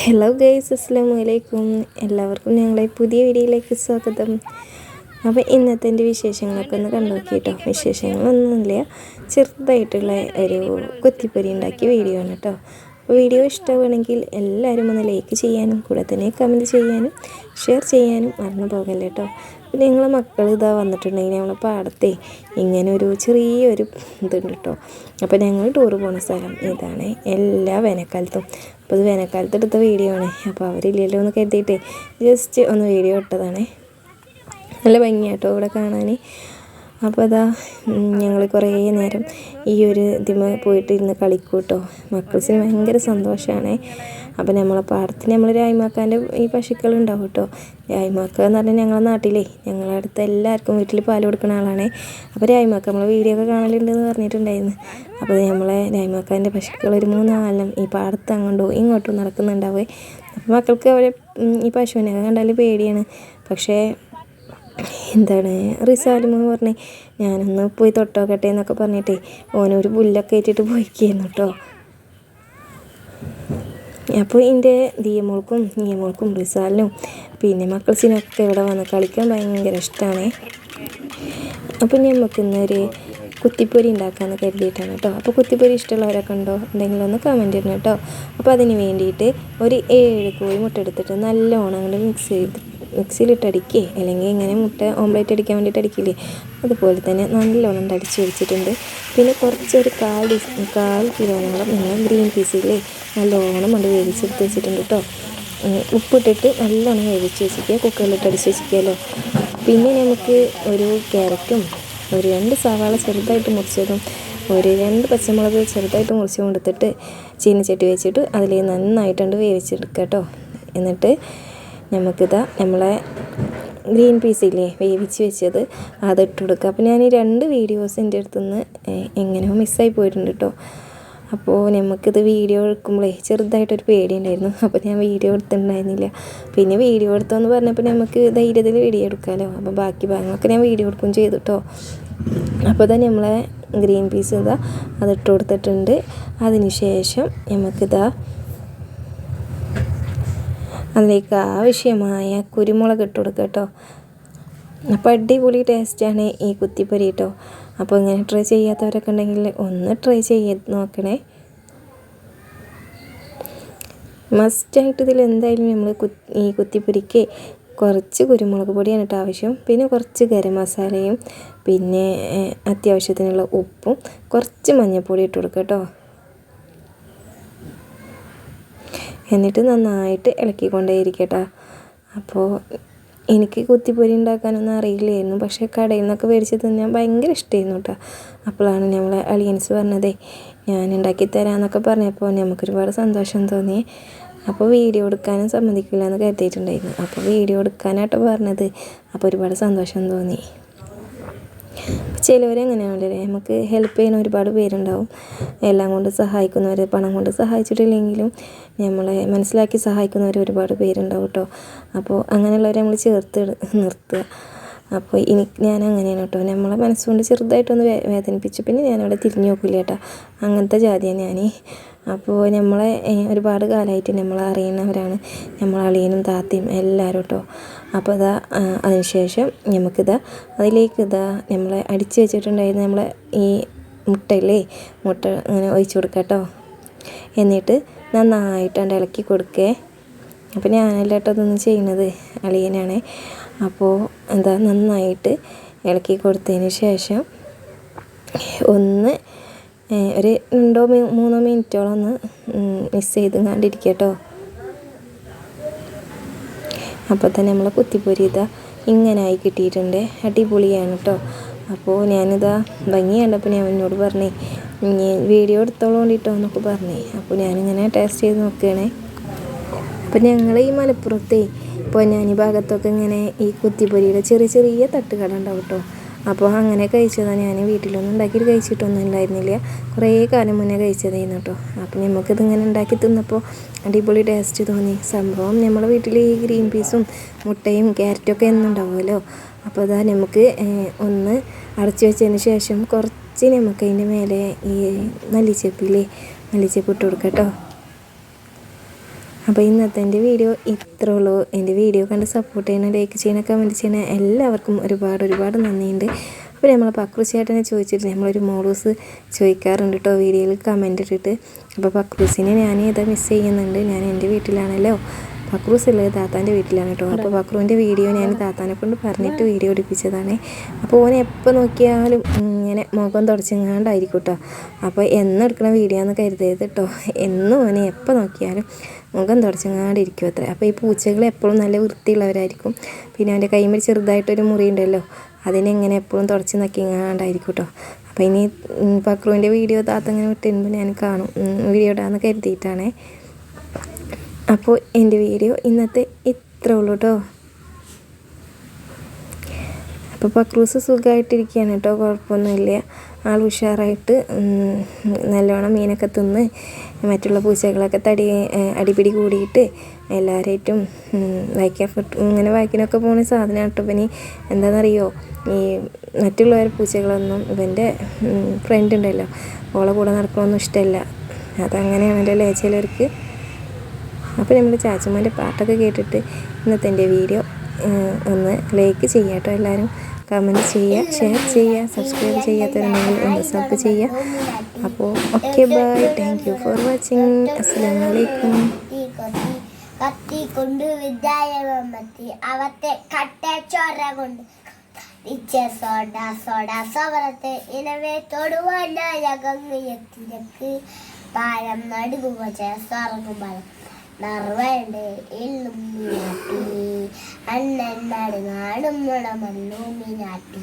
Hello guys അസ്സാം വലൈക്കും എല്ലാവർക്കും ഞങ്ങളെ പുതിയ വീഡിയോയിലേക്ക് സ്വാഗതം. അപ്പോൾ ഇന്നത്തെ എന്റെ വിശേഷങ്ങളൊക്കെ ഒന്ന് കണ്ടു നോക്കി കേട്ടോ. വിശേഷങ്ങളൊന്നുമില്ല. ചെറുതായിട്ടുള്ള ഒരു കുത്തിപ്പൊരി ഉണ്ടാക്കിയ വീഡിയോ ആണ് കേട്ടോ. വീഡിയോ ഇഷ്ടമാണെങ്കിൽ എല്ലാവരും ഒന്ന് ലൈക്ക് ചെയ്യാനും കൂടെ തന്നെ കമന്റ് ചെയ്യാനും ഷെയർ ചെയ്യാനും മറന്നു പോകല്ലേ കേട്ടോ പിന്നെ ഞങ്ങൾ മക്കൾ ഇതാ വന്നിട്ടുണ്ടെങ്കിൽ ഞങ്ങൾ പാടത്തെ ഇങ്ങനെ ഒരു ചെറിയൊരു ഇതുണ്ട് കേട്ടോ അപ്പോൾ ഞങ്ങൾ ടൂർ പോകുന്ന സ്ഥലം ഇതാണ് എല്ലാ വേനൽക്കാലത്തും. അപ്പോൾ ഇത് വേനൽക്കാലത്ത് എടുത്ത വീഡിയോ ആണ്. അപ്പോൾ അവരില്ലല്ലോ എന്ന് കരുതിയിട്ടേ ജസ്റ്റ് ഒന്ന് വീഡിയോ ഇട്ടതാണ്. നല്ല ഭംഗിയാട്ടോ ഇവിടെ കാണാൻ. അപ്പോൾ അതാ ഞങ്ങൾ കുറേ നേരം ഈ ഒരു ഇതിമ പോയിട്ട് ഇരുന്ന് കളിക്കും കേട്ടോ മക്കൾസിന് ഭയങ്കര സന്തോഷമാണ് അപ്പോൾ നമ്മളെ പാടത്തിന് നമ്മൾ രായ്മാക്കാന്റെ ഈ പശുക്കൾ ഉണ്ടാവും കേട്ടോ രായ്മാക്ക എന്ന് പറഞ്ഞാൽ ഞങ്ങളെ നാട്ടിലേ ഞങ്ങളുടെ അടുത്ത് എല്ലാവർക്കും വീട്ടിൽ പാൽ കൊടുക്കുന്ന ആളാണ്. അപ്പോൾ രായ്മാക്ക നമ്മളെ വീഡിയോ ഒക്കെ കാണലുണ്ടെന്ന് പറഞ്ഞിട്ടുണ്ടായിരുന്നു. അപ്പോൾ നമ്മളെ രായ്മാക്കാന്റെ പശുക്കൾ ഒരു മൂന്നാലെണ്ണം ഈ പാടത്ത് അങ്ങോട്ടും ഇങ്ങോട്ടും നടക്കുന്നുണ്ടാവേ. അപ്പോൾ മക്കൾക്ക് അവരെ ഈ പശുവിനെ കണ്ടാൽ പേടിയാണ്. പക്ഷേ എന്താണ്? റിസാലുമ പറഞ്ഞേ ഞാനൊന്ന് പോയി തൊട്ടോക്കട്ടെ എന്നൊക്കെ പറഞ്ഞിട്ടേ ഓനൊരു പുല്ലൊക്കെ ഏറ്റിട്ട് പോയിക്കായിരുന്നു കേട്ടോ. അപ്പോൾ എന്റെ ദിയമോൾക്കും നിയമോൾക്കും റിസാലിനും പിന്നെ മക്കൾസിനൊക്കെ ഇവിടെ വന്ന് കളിക്കാൻ ഭയങ്കര ഇഷ്ടമാണ്. അപ്പോൾ നമുക്ക് ഇന്നൊരു കുത്തിപ്പൊരി ഉണ്ടാക്കാമെന്ന് കരുതിയിട്ടാണ് കേട്ടോ. അപ്പോൾ കുത്തിപ്പൊരി ഇഷ്ടമുള്ളവരൊക്കെ ഉണ്ടോ? എന്തെങ്കിലും ഒന്ന് കമന്റ് ചെയ്യണം കേട്ടോ. അപ്പോൾ അതിന് വേണ്ടിയിട്ട് ഒരു ഏഴ് കോഴി മുട്ട എടുത്തിട്ട് നല്ലോണം അങ്ങോട്ട് മിക്സ് ചെയ്ത് മിക്സിയിലിട്ട് അടിക്കുക അല്ലെങ്കിൽ ഇങ്ങനെ മുട്ട ഓംലേറ്റ് അടിക്കാൻ വേണ്ടിയിട്ട് അടിക്കില്ലേ? അതുപോലെ തന്നെ നല്ലോണം അടിച്ച് വെച്ചിട്ടുണ്ട്. പിന്നെ കുറച്ചൊരു കാൽ കാൽ കിലോനോളം നിങ്ങൾ ഗ്രീൻ പീസില്ലേ നല്ലോണം കൊണ്ട് വേവിച്ചെടുത്ത് വെച്ചിട്ടുണ്ട് കേട്ടോ ഉപ്പിട്ടിട്ട് നല്ലോണം വേവിച്ച് വെച്ചിരിക്കുക. കുക്കറിലിട്ട് അടിച്ച് വെച്ചിരിക്കുമല്ലോ പിന്നെ നമുക്ക് ഒരു ക്യാരറ്റും ഒരു രണ്ട് സവാള ചെറുതായിട്ട് മുറിച്ചതും ഒരു രണ്ട് പച്ചമുളക് ചെറുതായിട്ട് മുറിച്ച് കൊടുത്തിട്ട് ചീനച്ചട്ടി വെച്ചിട്ട് അതിൽ നന്നായിട്ടുണ്ട് വേവിച്ചെടുക്കുക കേട്ടോ എന്നിട്ട് നമുക്കിതാ നമ്മളെ ഗ്രീൻ പീസ് ഇല്ലേ വേവിച്ച് വെച്ചത് അതിട്ട് കൊടുക്കുക. അപ്പോൾ ഞാൻ ഈ രണ്ട് വീഡിയോസ് എന്റെ അടുത്തുനിന്ന് എങ്ങനെയോ മിസ്സായി പോയിട്ടുണ്ട് കേട്ടോ അപ്പോൾ നമുക്കിത് വീഡിയോ എടുക്കുമ്പോഴേ ചെറുതായിട്ടൊരു പേടിയുണ്ടായിരുന്നു. അപ്പോൾ ഞാൻ വീഡിയോ എടുത്തിട്ടുണ്ടായിരുന്നില്ല. പിന്നെ വീഡിയോ എടുത്തോന്ന് പറഞ്ഞപ്പോൾ നമുക്ക് ധൈര്യത്തിൽ വീഡിയോ എടുക്കാമല്ലോ അപ്പോൾ ബാക്കി ഭാഗങ്ങളൊക്കെ ഞാൻ വീഡിയോ എടുക്കും ചെയ്തു കേട്ടോ അപ്പോൾ തന്നെ നമ്മളെ ഗ്രീൻ പീസ് ഇതാ അതിട്ട് കൊടുത്തിട്ടുണ്ട്. അതിന് ശേഷം നമുക്കിതാ അതിലേക്ക് ആവശ്യമായ കുരുമുളക് ഇട്ട് കൊടുക്കുക കേട്ടോ. അപ്പോൾ അടിപൊളി ടേസ്റ്റാണ് ഈ കുത്തിപ്പൊരി കേട്ടോ. അപ്പോൾ ഇങ്ങനെ ട്രൈ ചെയ്യാത്തവരൊക്കെ ഉണ്ടെങ്കിൽ ഒന്ന് ട്രൈ ചെയ്ത് നോക്കണേ. മസ്റ്റായിട്ട് ഇതിൽ എന്തായാലും നമ്മൾ ഈ കുത്തിപ്പൊരിക്ക് കുറച്ച് കുരുമുളക് പൊടിയാണ് കേട്ടോ ആവശ്യം. പിന്നെ കുറച്ച് ഗരം മസാലയും പിന്നെ അത്യാവശ്യത്തിനുള്ള ഉപ്പും കുറച്ച് മഞ്ഞൾപ്പൊടി ഇട്ട് കൊടുക്കുക കേട്ടോ. എന്നിട്ട് നന്നായിട്ട് ഇളക്കിക്കൊണ്ടേയിരിക്കട്ടെ. അപ്പോൾ എനിക്ക് കുത്തിപ്പൊരി ഉണ്ടാക്കാനൊന്നും അറിയില്ലായിരുന്നു. പക്ഷേ കടയിൽ നിന്നൊക്കെ മേടിച്ച് തിന്നാൻ ഭയങ്കര ഇഷ്ടമായിരുന്നു കേട്ടോ. അപ്പോഴാണ് നമ്മളെ അളിയൻസ് പറഞ്ഞതേ ഞാൻ ഉണ്ടാക്കി തരാമെന്നൊക്കെ പറഞ്ഞപ്പോൾ നമുക്കൊരുപാട് സന്തോഷം തോന്നി. അപ്പോൾ വീഡിയോ എടുക്കാനും സമ്മതിക്കില്ല എന്ന് കരുതിയിട്ടുണ്ടായിരുന്നു. അപ്പോൾ വീഡിയോ എടുക്കാനായിട്ട് പറഞ്ഞത്. അപ്പോൾ ഒരുപാട് സന്തോഷം തോന്നി. ചിലവരെങ്ങനെയാണല്ലേ നമുക്ക് ഹെൽപ്പ് ചെയ്യുന്ന ഒരുപാട് പേരുണ്ടാവും. എല്ലാം കൊണ്ട് സഹായിക്കുന്നവർ പണം കൊണ്ട് സഹായിച്ചിട്ടില്ലെങ്കിലും നമ്മളെ മനസ്സിലാക്കി സഹായിക്കുന്നവർ ഒരുപാട് പേരുണ്ടാവും കേട്ടോ അപ്പോൾ അങ്ങനെയുള്ളവരെ നമ്മൾ ചേർത്ത് നിർത്തുക. അപ്പോൾ എനിക്ക് ഞാൻ അങ്ങനെയാണ് കേട്ടോ. നമ്മളെ മനസ്സുകൊണ്ട് ചെറുതായിട്ടൊന്ന് വേദനിപ്പിച്ചു പിന്നെ ഞാനവിടെ തിരിഞ്ഞു നോക്കില്ല കേട്ടോ. അങ്ങനത്തെ ജാതിയാണ് ഞാൻ അപ്പോൾ നമ്മളെ ഒരുപാട് കാലമായിട്ട് നമ്മളെ അറിയുന്നവരാണ് നമ്മളെ അളിയനും താത്തയും എല്ലാവരും കേട്ടോ. അപ്പോൾ ഇതാ അതിനുശേഷം നമുക്കിതാ അതിലേക്ക് ഇതാ നമ്മളെ അടിച്ച് വെച്ചിട്ടുണ്ടായിരുന്ന നമ്മളെ ഈ മുട്ടയില്ലേ മുട്ട അങ്ങനെ ഒഴിച്ചു കൊടുക്കാം കേട്ടോ. എന്നിട്ട് നന്നായിട്ട് ഇളക്കി കൊടുക്കേ. അപ്പോൾ ഞാനല്ല കേട്ടോ ഇതൊന്നും ചെയ്യുന്നത് അളിയനാണ്. അപ്പോൾ എന്താ നന്നായിട്ട് ഇളക്കി കൊടുത്തതിന് ശേഷം ഒന്ന് ഒരു രണ്ടോ മൂന്നോ മിനിറ്റോളം ഒന്ന് മിക്സ് ചെയ്ത് കണ്ടിരിക്കുക കേട്ടോ അപ്പോൾ തന്നെ നമ്മൾ കുത്തിപ്പൊരി ഇതാ ഇങ്ങനെ ആയി കിട്ടിയിട്ടുണ്ട്. അടിപൊളിയാണ് കേട്ടോ അപ്പോൾ ഞാനിതാ ഭംഗി കണ്ടപ്പോൾ ഞാൻ എന്നോട് പറഞ്ഞേ വീഡിയോ എടുത്തോളം വേണ്ടിയിട്ടോ എന്നൊക്കെ പറഞ്ഞേ. അപ്പോൾ ഞാനിങ്ങനെ ടേസ്റ്റ് ചെയ്ത് നോക്കുകയാണേ. അപ്പോൾ ഞങ്ങൾ ഈ മലപ്പുറത്തെ ഈ ഭാഗത്തൊക്കെ ഇങ്ങനെ ഈ കുത്തിപ്പൊരിയുടെ ചെറിയ ചെറിയ തട്ടുകട ഉണ്ടാവും കേട്ടോ അപ്പോൾ അങ്ങനെ കഴിച്ചതാണ് ഞാൻ വീട്ടിലൊന്നും ഉണ്ടാക്കിയിട്ട് കഴിച്ചിട്ടൊന്നും ഉണ്ടായിരുന്നില്ല. കുറേ കാലം മുന്നേ കഴിച്ചതായിരുന്നു കേട്ടോ അപ്പോൾ നമുക്കിത് ഇങ്ങനെ ഉണ്ടാക്കി തിന്നപ്പോൾ അടിപൊളി ടേസ്റ്റ് തോന്നി. സംഭവം നമ്മുടെ വീട്ടിൽ ഈ ഗ്രീൻ പീസും മുട്ടയും ക്യാരറ്റൊക്കെ എന്നുണ്ടാവുമല്ലോ അപ്പോൾ അതാ നമുക്ക് ഒന്ന് അടച്ചു വെച്ചതിന് ശേഷം കുറച്ച് നമുക്ക് അതിന്റെ മേലെ ഈ മല്ലിച്ചപ്പില്ലേ? മല്ലിച്ചപ്പ് ഇട്ട് കൊടുക്കാം കേട്ടോ അപ്പോൾ ഇന്നത്തെ എന്റെ വീഡിയോ ഇത്രേ ഉള്ളൂ. എന്റെ വീഡിയോ കണ്ട് സപ്പോർട്ട് ചെയ്യണം ലൈക്ക് ചെയ്യണം കമന്റ് ചെയ്യണം എല്ലാവർക്കും ഒരുപാട് ഒരുപാട് നന്ദിയുണ്ട്. അപ്പോൾ നമ്മൾ പക്രൂസേട്ടനെ ചോദിച്ചിട്ട് നമ്മളൊരു മോളൂസ് ചോദിക്കാറുണ്ട് കേട്ടോ വീഡിയോയിൽ കമന്റ് ഇട്ടിട്ട്. അപ്പോൾ പക്രൂസിനെ ഞാൻ ഏതാ മിസ് ചെയ്യുന്നുണ്ട്. ഞാൻ എന്റെ വീട്ടിലാണല്ലോ. പക്രൂസ് ഉള്ളത് താത്താന്റെ വീട്ടിലാണ് കേട്ടോ. അപ്പോൾ പക്രുവിന്റെ വീഡിയോ ഞാൻ താത്താനെ കൊണ്ട് പറഞ്ഞിട്ട് വീഡിയോ എടുപ്പിച്ചതാണ്. അപ്പോൾ ഓനെ എപ്പോൾ നോക്കിയാലും ഇങ്ങനെ മുഖം തുടച്ചെങ്ങാണ്ടായിരിക്കും കേട്ടോ. അപ്പോൾ എന്നും എടുക്കണ വീഡിയോ എന്ന് കരുതരുത് കേട്ടോ. എന്നും ഓനെ എപ്പോൾ നോക്കിയാലും മുഖം തുടച്ചെങ്ങാണ്ടിരിക്കും അത്ര. അപ്പോൾ ഈ പൂച്ചകൾ എപ്പോഴും നല്ല വൃത്തിയുള്ളവരായിരിക്കും. പിന്നെ അവന്റെ കൈമിൽ ചെറുതായിട്ടൊരു മുറി ഉണ്ടല്ലോ അതിനെ ഇങ്ങനെ എപ്പോഴും തുടച്ച് നക്കിങ്ങാണ്ടായിരിക്കും കേട്ടോ. അപ്പോൾ ഇനി പക്രുവിന്റെ വീഡിയോ താത്ത ഇങ്ങനെ വിട്ടുമ്പോൾ ഞാൻ കാണും. വീഡിയോ ഇടാമെന്ന് കരുതിയിട്ടാണേ. അപ്പോൾ എന്റെ വീഡിയോ ഇന്നത്തെ ഇത്രേ ഉള്ളൂ കേട്ടോ അപ്പോൾ പക്രൂസ് സുഖമായിട്ടിരിക്കുകയാണ് കേട്ടോ കുഴപ്പമൊന്നുമില്ല. ആൾ ഉഷാറായിട്ട് നല്ലോണം മീനൊക്കെ തിന്ന് മറ്റുള്ള പൂച്ചകളൊക്കെ തടി അടിപിടി കൂടിയിട്ട് എല്ലാവരായിട്ടും വായിക്കാൻ ഇങ്ങനെ വായിക്കാനൊക്കെ പോകുന്ന സാധനം കേട്ടോ ഇവന് എന്താണെന്നറിയോ? ഈ മറ്റുള്ളവർ പൂച്ചകളൊന്നും ഇവന്റെ ഫ്രണ്ട് ഉണ്ടല്ലോ. ഓളെ കൂടെ നടക്കണമൊന്നും ഇഷ്ടമല്ല. അതങ്ങനെയാണല്ലോ ചിലർക്ക്? അപ്പോൾ നമ്മൾ ചാച്ചമ്മേന്റെ പാട്ടൊക്കെ കേട്ടിട്ട് ഇന്നത്തെ എന്റെ വീഡിയോ ഒന്ന് ലൈക്ക് ചെയ്യുക കേട്ടോ എല്ലാവരും. കമന്റ് ചെയ്യുക ഷെയർ ചെയ്യുക സബ്സ്ക്രൈബ് ചെയ്യാത്തവരുണ്ടെങ്കിൽ ഒന്ന് സബ് ചെയ്യുക. അപ്പോൾ okay bye thank you for watching അസ്സാം വലൈക്കും കത്തി കൊണ്ട് വിദ്യാലയമെത്തി അവത്തെ ചോര കൊണ്ട് സോഡ സോഡ സവറത്തെ ഇനവേ തൊടുവാനായ ഗംഗയെത്തിരക്ക് പാഴം നടുകുക സ്വർഗം നറുവേണ്ട എള്ളും മീനാട്ടി അണ്ണൻ നാട് നാടും മുളമല്ലു മീനാട്ടി.